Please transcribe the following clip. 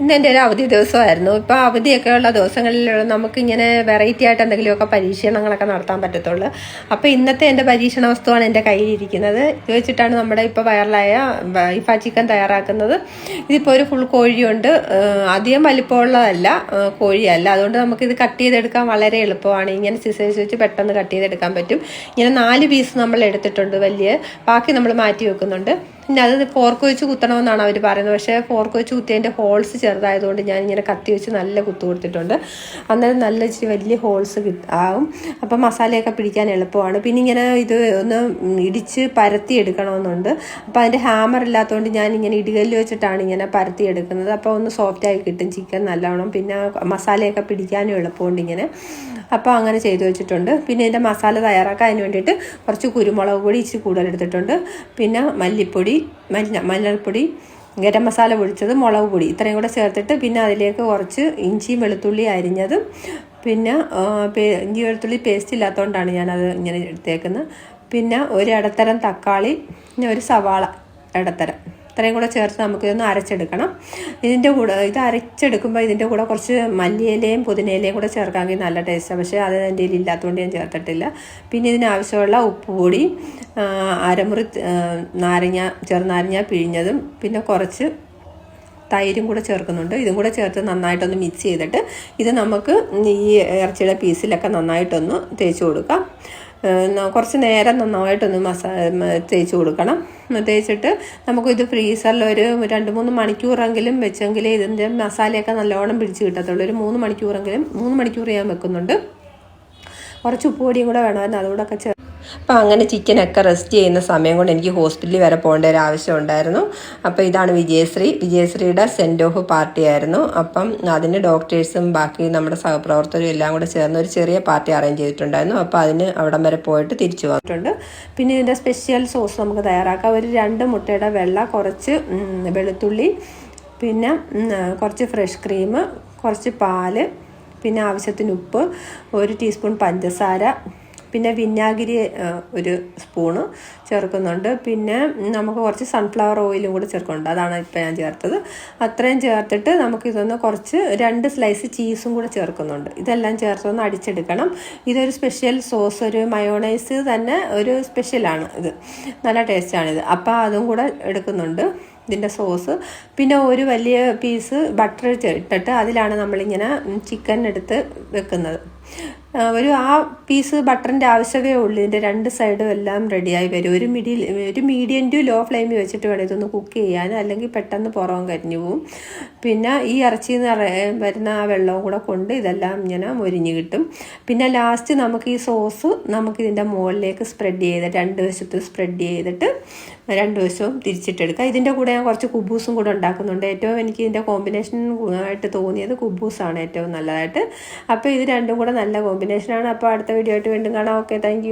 ഇന്ന് എന്റെ ഒരു അവധി ദിവസമായിരുന്നു. ഇപ്പോൾ അവധിയൊക്കെ ഉള്ള ദിവസങ്ങളിൽ നമുക്കിങ്ങനെ വെറൈറ്റി ആയിട്ട് എന്തെങ്കിലുമൊക്കെ പരീക്ഷണങ്ങളൊക്കെ നടത്താൻ പറ്റത്തുള്ളൂ. അപ്പോൾ ഇന്നത്തെ എന്റെ പരീക്ഷണ വസ്തുവാണ് എന്റെ കയ്യിലിരിക്കുന്നത്. ഇത് വെച്ചിട്ടാണ് നമ്മുടെ ഇപ്പോൾ വൈറലായ ഇഫ ചിക്കൻ തയ്യാറാക്കുന്നത്. ഇതിപ്പോൾ ഒരു ഫുൾ കോഴിയുണ്ട്. അധികം വലിപ്പമുള്ളതല്ല കോഴിയല്ല. അതുകൊണ്ട് നമുക്കിത് കട്ട് ചെയ്തെടുക്കാൻ വളരെ എളുപ്പമാണ്. ഇങ്ങനെ സിസേഴ്സ് വെച്ച് പെട്ടെന്ന് കട്ട് ചെയ്തെടുക്കാൻ പറ്റും. ഇങ്ങനെ നാല് പീസ് നമ്മൾ എടുത്തിട്ടുണ്ട് വലിയ. ബാക്കി നമ്മൾ മാറ്റി വെക്കുന്നുണ്ട്. പിന്നെ അത് ഫോർക്ക് വെച്ച് കുത്തണമെന്നാണ് അവർ പറയുന്നത്. പക്ഷേ ഫോർക്ക് വെച്ച് കുത്തിയതിന്റെ ഹോൾസ് ചെറുതായതുകൊണ്ട് ഞാൻ ഇങ്ങനെ കത്തി വെച്ച് നല്ല കുത്തു കൊടുത്തിട്ടുണ്ട്. അന്നേരം നല്ല ഇച്ചിരി വലിയ ഹോൾസ് ആവും. അപ്പം മസാലയൊക്കെ പിടിക്കാൻ എളുപ്പമാണ്. പിന്നെ ഇങ്ങനെ ഇത് ഒന്ന് ഇടിച്ച് പരത്തി എടുക്കണമെന്നുണ്ട്. അപ്പോൾ അതിന്റെ ഹാമർ ഇല്ലാത്തതുകൊണ്ട് ഞാൻ ഇങ്ങനെ ഇടികല്ല് വെച്ചിട്ടാണ് ഇങ്ങനെ പരത്തി എടുക്കുന്നത്. അപ്പോൾ ഒന്ന് സോഫ്റ്റായി കിട്ടും ചിക്കൻ നല്ലവണ്ണം. പിന്നെ മസാലയൊക്കെ പിടിക്കാനും എളുപ്പമുണ്ട് ഇങ്ങനെ. അപ്പോൾ അങ്ങനെ ചെയ്തു വെച്ചിട്ടുണ്ട്. പിന്നെ ഇതിന്റെ മസാല തയ്യാറാക്കാൻ വേണ്ടിയിട്ട് കുറച്ച് കുരുമുളക് പൊടി ഇച്ചിരി കൂടുതൽ എടുത്തിട്ടുണ്ട്. പിന്നെ മല്ലിപ്പൊടി മഞ്ഞ മഞ്ഞൾപ്പൊടി ഗരം മസാല പൊടിച്ചത് മുളക് പൊടി ഇത്രയും കൂടെ ചേർത്തിട്ട് പിന്നെ അതിലേക്ക് കുറച്ച് ഇഞ്ചിയും വെളുത്തുള്ളി അരിഞ്ഞതും പിന്നെ ഇഞ്ചി വെളുത്തുള്ളി പേസ്റ്റ് ഇല്ലാത്തതുകൊണ്ടാണ് ഞാനത് ഇങ്ങനെ എടുത്തേക്കുന്നത്. പിന്നെ ഒരു ഇടത്തരം തക്കാളി പിന്നെ ഒരു സവാള ഇടത്തരം ഇത്രയും കൂടെ ചേർത്ത് നമുക്കിതൊന്ന് അരച്ചെടുക്കണം. ഇതിന്റെ കൂടെ ഇത് അരച്ചെടുക്കുമ്പോൾ ഇതിന്റെ കൂടെ കുറച്ച് മല്ലിയിലയും പുതിനയിലയും കൂടെ ചേർക്കാമെങ്കിൽ നല്ല ടേസ്റ്റാണ് പക്ഷേ അത് എന്റെ ഇല്ലാത്തതുകൊണ്ട് ഞാൻ ചേർത്തിട്ടില്ല. പിന്നെ ഇതിനാവശ്യമുള്ള ഉപ്പ് പൊടി ആ, അരമുറി നാരങ്ങ ചെറുനാരങ്ങ പിഴിഞ്ഞതും പിന്നെ കുറച്ച് തൈരും കൂടെ ചേർക്കുന്നുണ്ട്. ഇതും കൂടെ ചേർത്ത് നന്നായിട്ടൊന്ന് മിക്സ് ചെയ്തിട്ട് ഇത് നമുക്ക് ഈ ഇറച്ചിയുടെ പീസിലൊക്കെ നന്നായിട്ടൊന്ന് തേച്ച് കൊടുക്കാം. കുറച്ച് നേരം നന്നായിട്ടൊന്ന് മസാ തേച്ച് കൊടുക്കണം. തേച്ചിട്ട് നമുക്കിത് ഫ്രീസറിൽ ഒരു രണ്ട് മൂന്ന് മണിക്കൂറെങ്കിലും വെച്ചെങ്കിലേ ഇതിന്റെ മസാലയൊക്കെ നല്ലോണം പിടിച്ച് കിട്ടത്തുള്ളൂ. ഒരു മൂന്ന് മണിക്കൂറെങ്കിലും മൂന്ന് മണിക്കൂർ ഞാൻ വെക്കുന്നുണ്ട്. കുറച്ച് ഉപ്പ് പൊടിയും കൂടെ വേണമായിരുന്നു. അതുകൂടെ ഒക്കെ ചേർ അപ്പം അങ്ങനെ ചിക്കനൊക്കെ റെസ്റ്റ് ചെയ്യുന്ന സമയം കൊണ്ട് എനിക്ക് ഹോസ്പിറ്റലിൽ വരെ പോകേണ്ട ഒരു ആവശ്യം ഉണ്ടായിരുന്നു. അപ്പോൾ ഇതാണ് വിജയശ്രീ. വിജയശ്രീയുടെ സെൻഡ് ഓഫ് പാർട്ടി ആയിരുന്നു. അപ്പം അതിന് ഡോക്ടേഴ്സും ബാക്കി നമ്മുടെ സഹപ്രവർത്തകരും എല്ലാം കൂടെ ചേർന്ന് ഒരു ചെറിയ പാർട്ടി അറേഞ്ച് ചെയ്തിട്ടുണ്ടായിരുന്നു. അപ്പോൾ അതിന് അവിടം വരെ പോയിട്ട് തിരിച്ചു വന്നിട്ടുണ്ട്. പിന്നെ ഇതിന്റെ സ്പെഷ്യൽ സോസ് നമുക്ക് തയ്യാറാക്കാം. ഒരു രണ്ട് മുട്ടയുടെ വെള്ള കുറച്ച് വെളുത്തുള്ളി പിന്നെ കുറച്ച് ഫ്രഷ് ക്രീം കുറച്ച് പാൽ പിന്നെ ആവശ്യത്തിന് ഉപ്പ് ഒരു ടീസ്പൂൺ പഞ്ചസാര പിന്നെ വിനാഗിരി ഒരു സ്പൂണ് ചേർക്കുന്നുണ്ട്. പിന്നെ നമുക്ക് കുറച്ച് സൺഫ്ലവർ ഓയിലും കൂടെ ചേർക്കുന്നുണ്ട്. അതാണ് ഇപ്പോൾ ഞാൻ ചേർത്തത്. അത്രയും ചേർത്തിട്ട് നമുക്കിതൊന്ന് കുറച്ച് രണ്ട് സ്ലൈസ് ചീസും കൂടെ ചേർക്കുന്നുണ്ട്. ഇതെല്ലാം ചേർത്തൊന്ന് അടിച്ചെടുക്കണം. ഇതൊരു സ്പെഷ്യൽ സോസ് ഒരു മയോണൈസ് തന്നെ ഒരു സ്പെഷ്യലാണ് ഇത്. നല്ല ടേസ്റ്റാണിത് അപ്പോൾ അതും കൂടെ എടുക്കുന്നുണ്ട് ഇതിന്റെ സോസ് പിന്നെ ഒരു വലിയ പീസ് ബട്ടർ ഇട്ടിട്ട് അതിലാണ് നമ്മളിങ്ങനെ ചിക്കൻ എടുത്ത് വെക്കുന്നത്. ഒരു ആ പീസ് ബട്ടറിന്റെ ആവശ്യമേ ഉള്ളൂ. ഇതിന്റെ രണ്ട് സൈഡും എല്ലാം റെഡിയായി വരും. ഒരു മിഡി ഒരു മീഡിയം ടു ലോ ഫ്ലെയിമിൽ വെച്ചിട്ട് വേണം ഇതൊന്ന് കുക്ക് ചെയ്യാൻ. അല്ലെങ്കിൽ പെട്ടെന്ന് പുറവും കരിഞ്ഞു പോവും. പിന്നെ ഈ ഇറച്ചിയിൽ നിന്ന് വരുന്ന ആ വെള്ളവും കൂടെ കൊണ്ട് ഇതെല്ലാം ഇങ്ങനെ മൊരിഞ്ഞ് കിട്ടും. പിന്നെ ലാസ്റ്റ് നമുക്ക് ഈ സോസ് നമുക്ക് ഇതിന്റെ മുകളിലേക്ക് സ്പ്രെഡ് ചെയ്ത് രണ്ട് വശത്ത് സ്പ്രെഡ് ചെയ്തിട്ട് രണ്ട് വശവും തിരിച്ചിട്ടെടുക്കുക ഇതിന്റെ കൂടെ ഞാൻ കുറച്ച് കുബൂസും കൂടെ ഉണ്ടാക്കുന്നുണ്ട്. ഏറ്റവും എനിക്ക് ഇതിന്റെ കോമ്പിനേഷൻ ആയിട്ട് തോന്നിയത് കുബൂസാണ് ഏറ്റവും നല്ലതായിട്ട്. അപ്പോൾ ഇത് രണ്ടും കൂടെ നല്ല കോമ്പിനേഷനാണ് അപ്പോൾ അടുത്ത വീഡിയോ ആയിട്ട് വീണ്ടും കാണാം. Okay thank